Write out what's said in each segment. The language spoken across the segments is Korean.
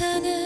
세상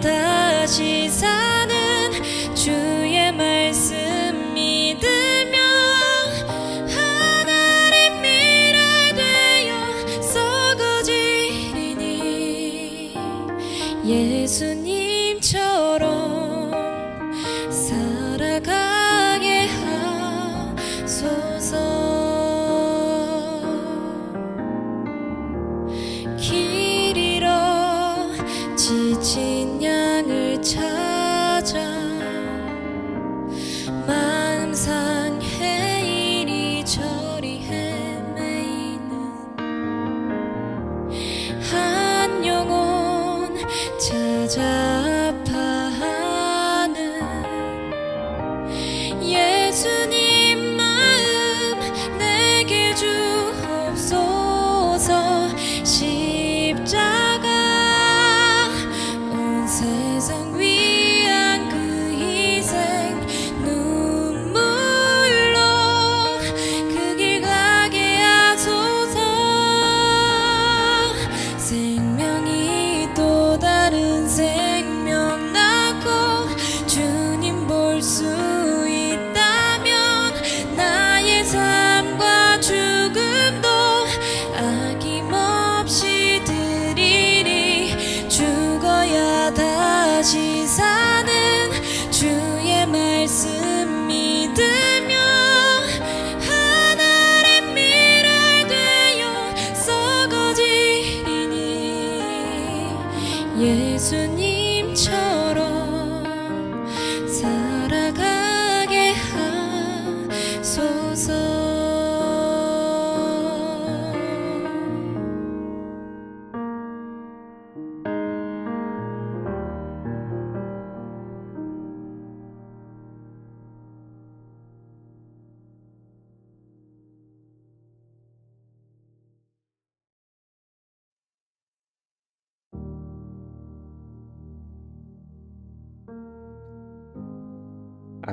죽어 찾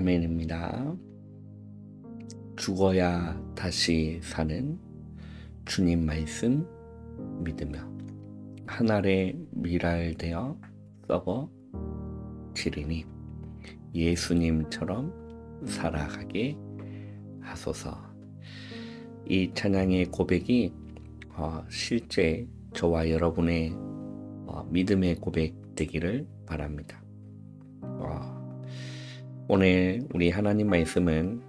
아멘입니다. 죽어야 다시 사는 주님 말씀 믿으며 하늘에 미랄되어 썩어 지리니 예수님처럼 살아가게 하소서. 이 찬양의 고백이 어, 실제 저와 여러분의 어, 믿음의 고백 되기를 바랍니다. 어, 오늘 우리 하나님 말씀은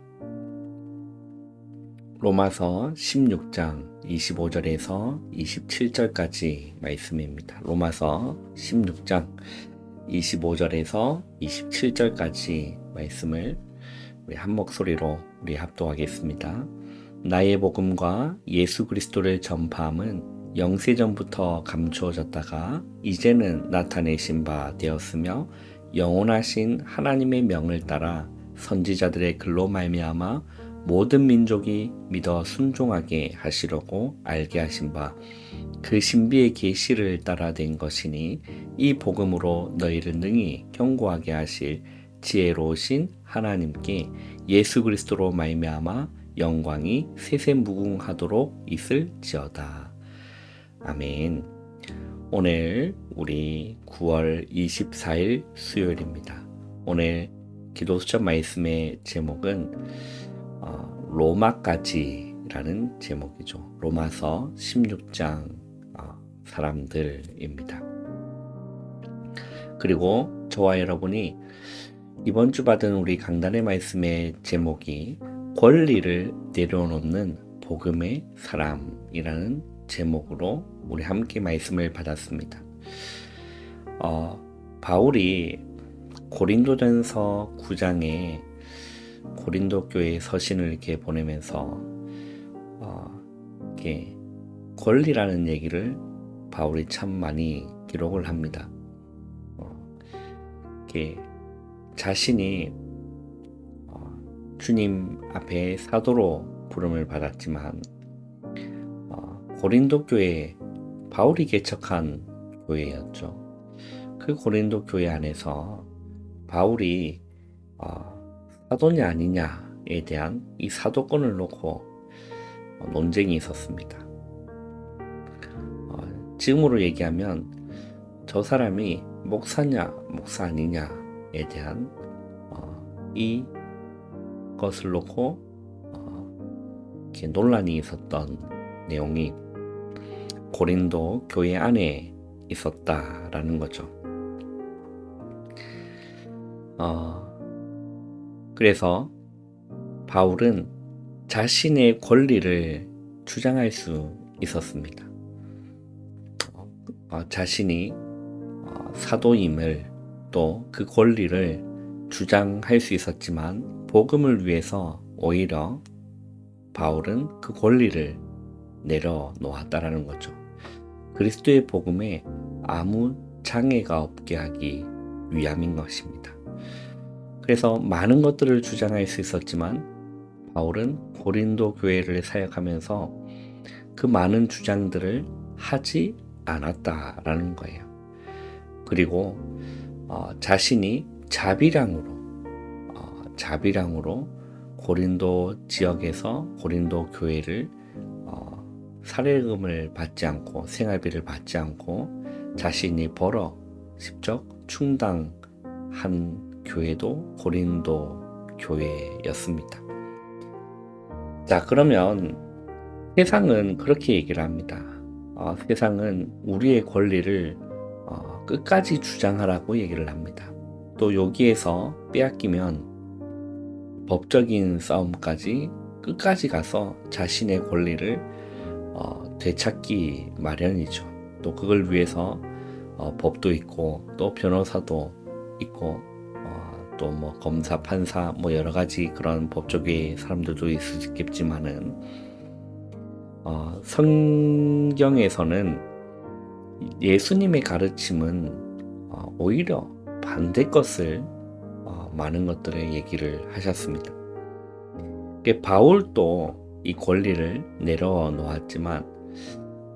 로마서 16장 25절에서 27절까지 말씀입니다. 로마서 16장 25절에서 27절까지 말씀을 우리 한 목소리로 우리 합독하겠습니다. 나의 복음과 예수 그리스도를 전파함은 영세전부터 감추어졌다가 이제는 나타내신 바 되었으며 영원하신 하나님의 명을 따라 선지자들의 글로 말미암아 모든 민족이 믿어 순종하게 하시려고 알게 하신 바 그 신비의 계시를 따라 된 것이니 이 복음으로 너희를 능히 경고하게 하실 지혜로우신 하나님께 예수 그리스도로 말미암아 영광이 세세무궁하도록 있을지어다. 아멘. 오늘 우리 9월 24일 수요일입니다. 오늘 기도 수첩 말씀의 제목은 어, 로마까지라는 제목이죠. 로마서 16장 어, 사람들입니다. 그리고 저와 여러분이 이번 주 받은 우리 강단의 말씀의 제목이 권리를 내려놓는 복음의 사람이라는 제목으로 우리 함께 말씀을 받았습니다. 어, 바울이 고린도전서 9장에 고린도 교회 서신을 이렇게 보내면서 어, 이렇게 권리라는 얘기를 바울이 참 많이 기록을 합니다. 어, 이렇게 자신이 어, 주님 앞에 사도로 부름을 받았지만 어, 고린도 교회 바울이 개척한 교회였죠. 그 고린도 교회 안에서 바울이 어, 사도냐 아니냐에 대한 이 사도권을 놓고 어, 논쟁이 있었습니다. 어, 지금으로 얘기하면 저 사람이 목사냐 목사 아니냐에 대한 어, 이 것을 놓고 어, 이렇게 논란이 있었던 내용이 고린도 교회 안에 있었다라는 거죠. 어, 그래서 바울은 자신의 권리를 주장할 수 있었습니다. 어, 어, 자신이 어, 사도임을 또 그 권리를 주장할 수 있었지만 복음을 위해서 오히려 바울은 그 권리를 내려놓았다라는 거죠. 그리스도의 복음에 아무 장애가 없게 하기 위함인 것입니다. 그래서 많은 것들을 주장할 수 있었지만 바울은 고린도 교회를 사역하면서 그 많은 주장들을 하지 않았다라는 거예요. 그리고 어, 자신이 자비량으로 어, 자비량으로 고린도 지역에서 고린도 교회를 어, 사례금을 받지 않고 생활비를 받지 않고 자신이 벌어 직접 충당한 교회도 고린도 교회였습니다. 자, 그러면 세상은 그렇게 얘기를 합니다. 어, 세상은 우리의 권리를 어, 끝까지 주장하라고 얘기를 합니다. 또 여기에서 빼앗기면 법적인 싸움까지 끝까지 가서 자신의 권리를 어, 되찾기 마련이죠. 또 그걸 위해서 어, 법도 있고 또 변호사도 있고 어, 또뭐 검사, 판사 뭐 여러 가지 그런 법조계 사람들도 있겠지만은 어, 성경에서는 예수님의 가르침은 어, 오히려 반대 것을 어, 많은 것들의 얘기를 하셨습니다. 그 바울도 이 권리를 내려 놓았지만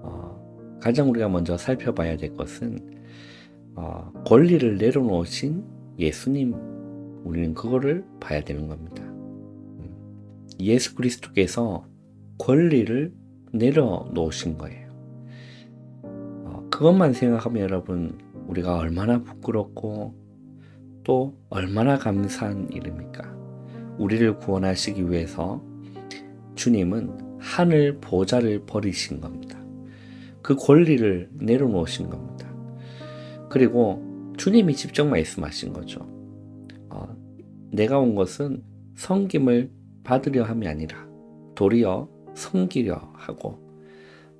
어, 가장 우리가 먼저 살펴봐야 될 것은 어, 권리를 내려놓으신 예수님 우리는 그거를 봐야 되는 겁니다. 음, 예수 그리스도께서 권리를 내려놓으신 거예요. 어, 그것만 생각하면 여러분 우리가 얼마나 부끄럽고 또 얼마나 감사한 일입니까? 우리를 구원하시기 위해서 주님은 하늘 보좌를 버리신 겁니다. 그 권리를 내려놓으신 겁니다. 그리고 주님이 직접 말씀하신 거죠. 어, 내가 온 것은 섬김을 받으려 함이 아니라 도리어 섬기려 하고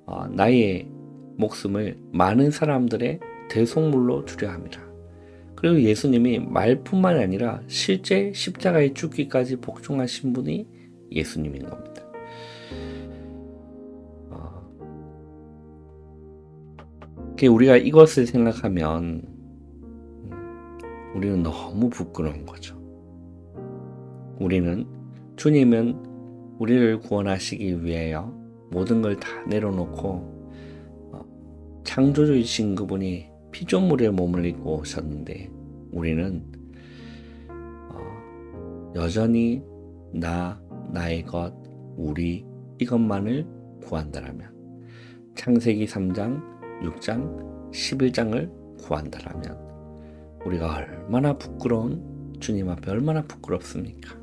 어, 나의 목숨을 많은 사람들의 대속물로 주려 함이라. 그리고 예수님이 말뿐만 아니라 실제 십자가에 죽기까지 복종하신 분이 예수님인 겁니다. 우리가 이것을 생각하면 음, 우리는 너무 부끄러운 거죠. 우리는 주님은 우리를 구원하시기 위하여 모든 걸 다 내려놓고 어, 창조주이신 그분이 피조물의 몸을 입고 오셨는데 우리는 어, 여전히 나, 나의 것, 우리 이것만을 구한다라면 창세기 3장, 6장, 11장을 구한다라면 우리가 얼마나 부끄러운 주님 앞에 얼마나 부끄럽습니까?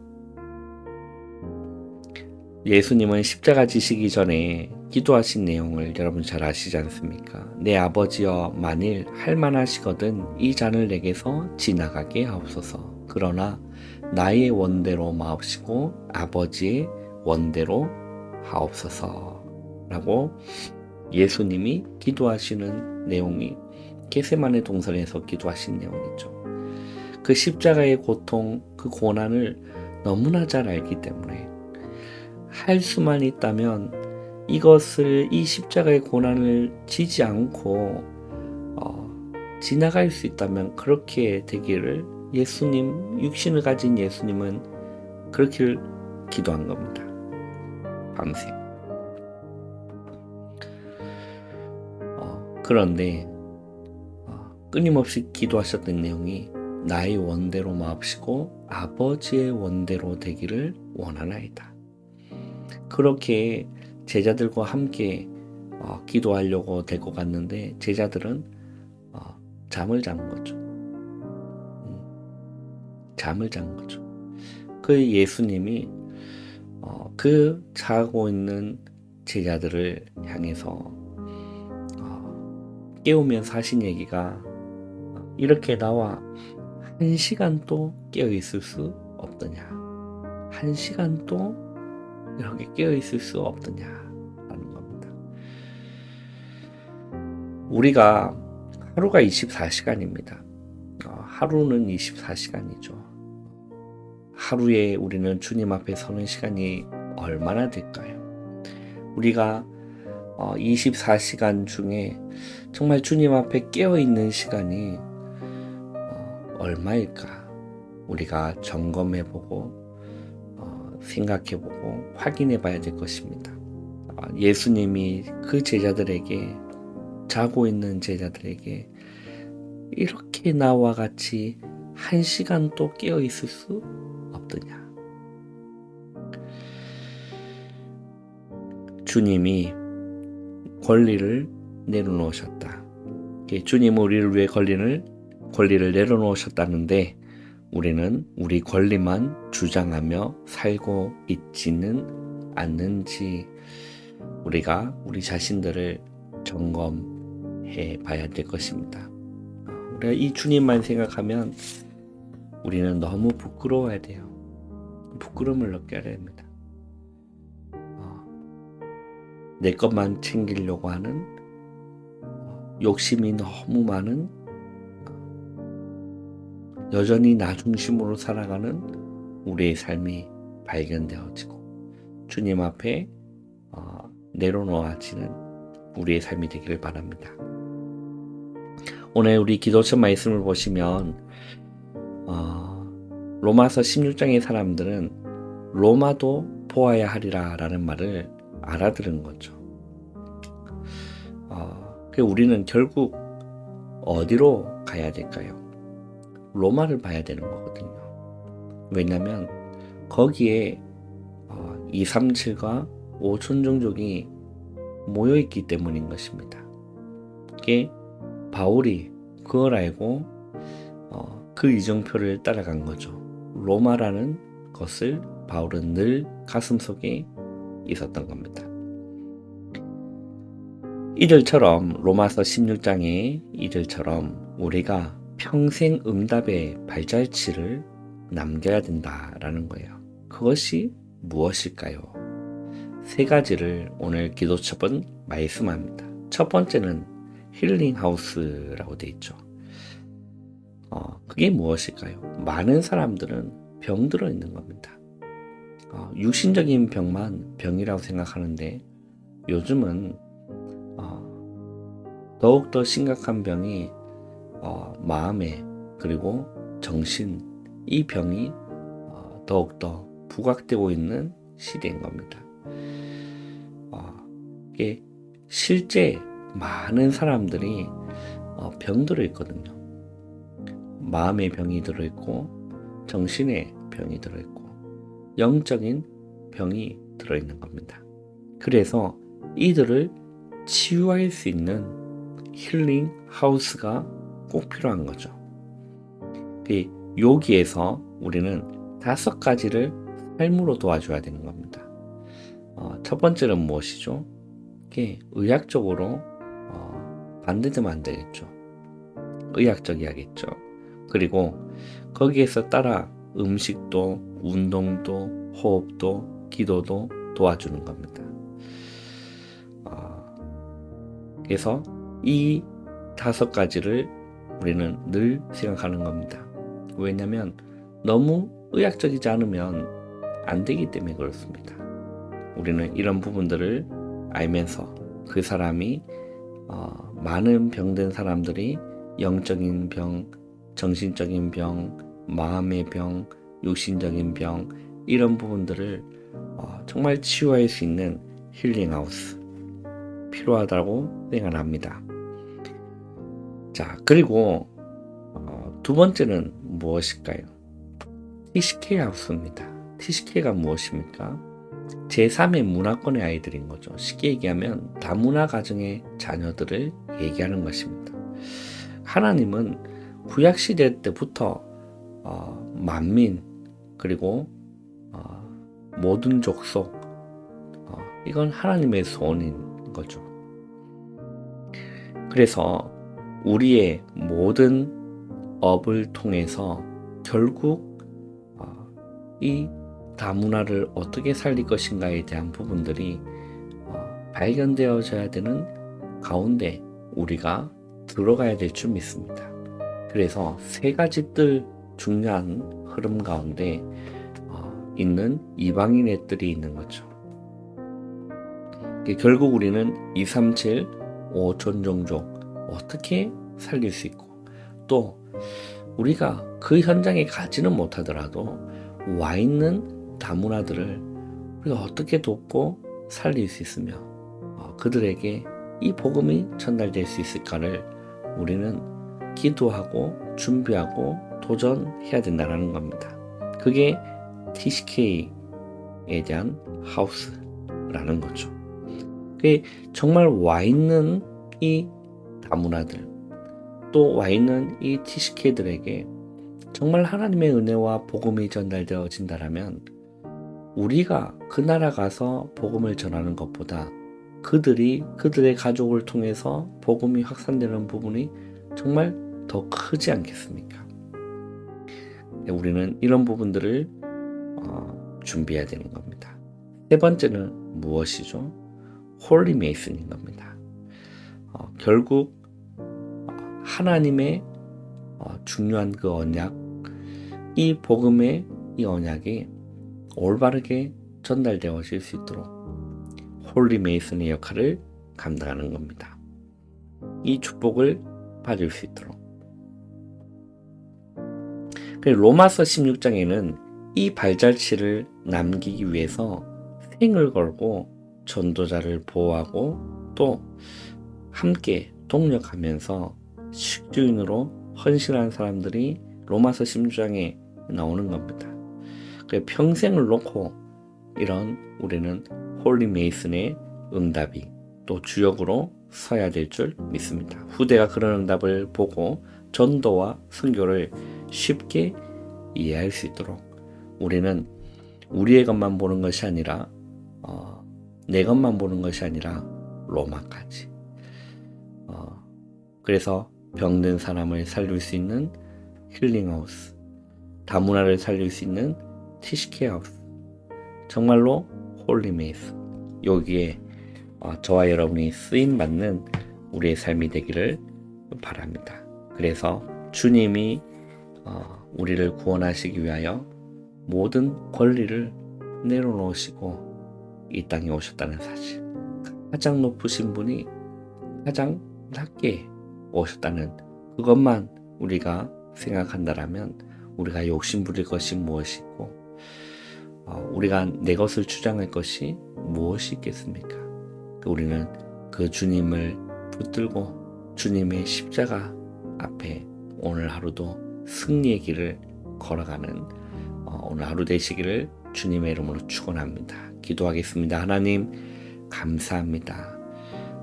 예수님은 십자가 지시기 전에 기도하신 내용을 여러분 잘 아시지 않습니까? 내 아버지여 만일 할만하시거든 이 잔을 내게서 지나가게 하옵소서. 그러나 나의 원대로 마옵시고 아버지의 원대로 하옵소서. 라고 예수님이 기도하시는 내용이 게세만의 동산에서 기도하신 내용이죠. 그 십자가의 고통, 그 고난을 너무나 잘 알기 때문에 할 수만 있다면 이것을 이 십자가의 고난을 지지 않고 어, 지나갈 수 있다면 그렇게 되기를 예수님 육신을 가진 예수님은 그렇기를 기도한 겁니다. 밤새. 그런데 어, 끊임없이 기도하셨던 내용이 나의 원대로 마옵시고 아버지의 원대로 되기를 원하나이다. 그렇게 제자들과 함께 어, 기도하려고 데리고 갔는데 제자들은 어, 잠을 잔 거죠. 음, 잠을 잔 거죠. 그 예수님이 어, 그 자고 있는 제자들을 향해서 어, 깨우면서 하신 얘기가 이렇게 나와 한 시간도 깨어 있을 수 없더냐? 한 시간도 이렇게 깨어 있을 수 없더냐 라는 겁니다. 우리가 하루가 24시간입니다. 어, 하루는 24시간이죠. 하루에 우리는 주님 앞에 서는 시간이 얼마나 될까요? 우리가 어, 24시간 중에 정말 주님 앞에 깨어 있는 시간이 어, 얼마일까? 우리가 점검해보고 어, 생각해보고 확인해봐야 될 것입니다. 아, 예수님이 그 제자들에게 자고 있는 제자들에게 이렇게 나와 같이 한 시간도 깨어 있을 수 없더냐? 주님이 권리를 내려놓으셨다. 이게 주님 우리를 위해 권리를 권리를 내려놓으셨다는데 우리는 우리 권리만 주장하며 살고 있지는 않는지 우리가 우리 자신들을 점검해 봐야 될 것입니다. 우리가 이 주님만 생각하면 우리는 너무 부끄러워야 돼요. 부끄러움을 느껴야 됩니다. 내 것만 챙기려고 하는 어, 욕심이 너무 많은 어, 여전히 나 중심으로 살아가는 우리의 삶이 발견되어지고 주님 앞에 어, 내려놓아지는 우리의 삶이 되기를 바랍니다. 오늘 우리 기도처 말씀을 보시면 어, 로마서 16장의 사람들은 로마도 보아야 하리라 라는 말을 알아들은 거죠. 어, 그 우리는 결국 어디로 가야 될까요? 로마를 봐야 되는 거거든요. 왜냐하면 거기에 어, 237과 5천 종족이 모여 있기 때문인 것입니다. 이게 바울이 그걸 알고 어, 그 이정표를 따라간 거죠. 로마라는 것을 바울은 늘 가슴속에 있었던 겁니다. 이들처럼 로마서 16장의 이들처럼 우리가 평생 응답의 발자취를 남겨야 된다라는 거예요. 그것이 무엇일까요? 세 가지를 오늘 기도첩은 말씀합니다. 첫 번째는 힐링 하우스라고 돼 있죠. 어, 그게 무엇일까요? 많은 사람들은 병들어 있는 겁니다. 어, 육신적인 병만 병이라고 생각하는데 요즘은 어, 더욱더 심각한 병이 어, 마음에 그리고 정신 이 병이 어, 더욱더 부각되고 있는 시대인 겁니다. 실제 많은 사람들이 어, 병들어 있거든요. 마음의 병이 들어있고 정신의 병이 들어있고 영적인 병이 들어있는 겁니다. 그래서 이들을 치유할 수 있는 힐링 하우스가 꼭 필요한 거죠. 그 여기에서 우리는 다섯 가지를 삶으로 도와줘야 되는 겁니다. 어, 첫 번째는 무엇이죠? 그게 의학적으로 어, 반대되면 안 되겠죠. 의학적이야겠죠. 그리고 거기에서 따라 음식도, 운동도, 호흡도, 기도도 도와주는 겁니다. 어, 그래서 이 다섯 가지를 우리는 늘 생각하는 겁니다. 왜냐하면 너무 의학적이지 않으면 안 되기 때문에 그렇습니다. 우리는 이런 부분들을 알면서 그 사람이 어, 많은 병든 사람들이 영적인 병, 정신적인 병, 마음의 병, 육신적인 병 이런 부분들을 어, 정말 치유할 수 있는 힐링하우스 필요하다고 생각합니다. 자 그리고 어, 두 번째는 무엇일까요? TCK 하우스입니다. TCK가 무엇입니까? 제3의 문화권의 아이들인 거죠. 쉽게 얘기하면 다문화 가정의 자녀들을 얘기하는 것입니다. 하나님은 구약 시대 때부터 어, 만민 그리고 어, 모든 족속 어, 이건 하나님의 소원인 거죠. 그래서 우리의 모든 업을 통해서 결국 어, 이 다문화를 어떻게 살릴 것인가에 대한 부분들이 어, 발견되어져야 되는 가운데 우리가 들어가야 될 줄 믿습니다. 그래서 세 가지 뜰 중요한 흐름 가운데 어, 있는 이방인의 뜰이 있는 거죠. 결국 우리는 237, 5천 종족 어떻게 살릴 수 있고 또 우리가 그 현장에 가지는 못하더라도 와 있는 다문화들을 우리가 어떻게 돕고 살릴 수 있으며 어, 그들에게 이 복음이 전달될 수 있을까를 우리는 기도하고 준비하고 도전해야 된다는 겁니다. 그게 TCK에 대한 하우스라는 거죠. 그게 정말 와 있는 이 다문화들 또 와 있는 이 TCK들에게 정말 하나님의 은혜와 복음이 전달되어진다라면 우리가 그 나라 가서 복음을 전하는 것보다 그들이 그들의 가족을 통해서 복음이 확산되는 부분이 정말 더 크지 않겠습니까? 우리는 이런 부분들을 어, 준비해야 되는 겁니다. 세 번째는 무엇이죠? 홀리 메이슨인 겁니다. 어, 결국 어, 하나님의 어, 중요한 그 언약, 이 복음의 이 언약이 올바르게 전달되어질 수 있도록 홀리 메이슨의 역할을 감당하는 겁니다. 이 축복을 받을 수 있도록. 로마서 16장에는 이 발자취를 남기기 위해서 생을 걸고 전도자를 보호하고 또 함께 동력하면서 식주인으로 헌신한 사람들이 로마서 16장에 나오는 겁니다. 그 평생을 놓고 이런 우리는 홀리 메이슨의 응답이 또 주역으로 서야 될 줄 믿습니다. 후대가 그런 응답을 보고 전도와 선교를 쉽게 이해할 수 있도록 우리는 우리의 것만 보는 것이 아니라 어, 내 것만 보는 것이 아니라 로마까지. 어, 그래서 병든 사람을 살릴 수 있는 힐링하우스, 다문화를 살릴 수 있는 티시케하우스, 정말로 홀리메이스. 여기에 어, 저와 여러분이 쓰임 받는 우리의 삶이 되기를 바랍니다. 그래서 주님이 어, 우리를 구원하시기 위하여 모든 권리를 내려놓으시고 이 땅에 오셨다는 사실. 가장 높으신 분이 가장 낮게 오셨다는 그것만 우리가 생각한다라면 우리가 욕심 부릴 것이 무엇이고 어, 우리가 내 것을 주장할 것이 무엇이 있겠습니까? 우리는 그 주님을 붙들고 주님의 십자가 앞에 오늘 하루도 승리의 길을 걸어가는 어, 오늘 하루 되시기를 주님의 이름으로 축원합니다. 기도하겠습니다. 하나님 감사합니다.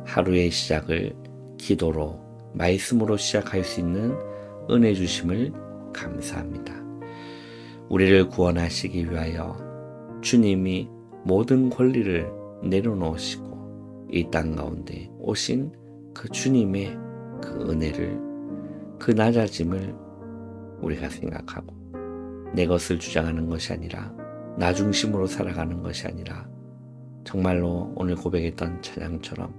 하루의 시작을 기도로 말씀으로 시작할 수 있는 은혜 주심을 감사합니다. 우리를 구원하시기 위하여 주님이 모든 권리를 내려놓으시고 이 땅 가운데 오신 그 주님의 그 은혜를 그 낮아짐을 우리가 생각하고 내 것을 주장하는 것이 아니라 나 중심으로 살아가는 것이 아니라 정말로 오늘 고백했던 찬양처럼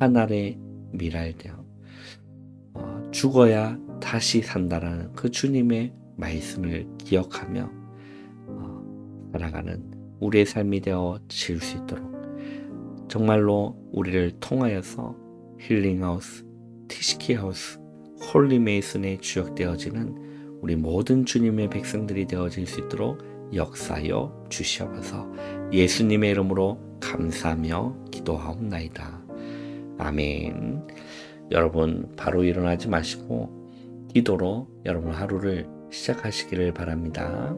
하늘의 미랄되어 어, 죽어야 다시 산다라는 그 주님의 말씀을 기억하며 어, 살아가는 우리의 삶이 되어 지을 수 있도록 정말로 우리를 통하여서 힐링하우스, 티시키하우스, 홀리메이슨에 주역되어지는 우리 모든 주님의 백성들이 되어질 수 있도록 역사여 주시옵소서 예수님의 이름으로 감사하며 기도하옵나이다. 아멘. 여러분 바로 일어나지 마시고 기도로 여러분 하루를 시작하시기를 바랍니다.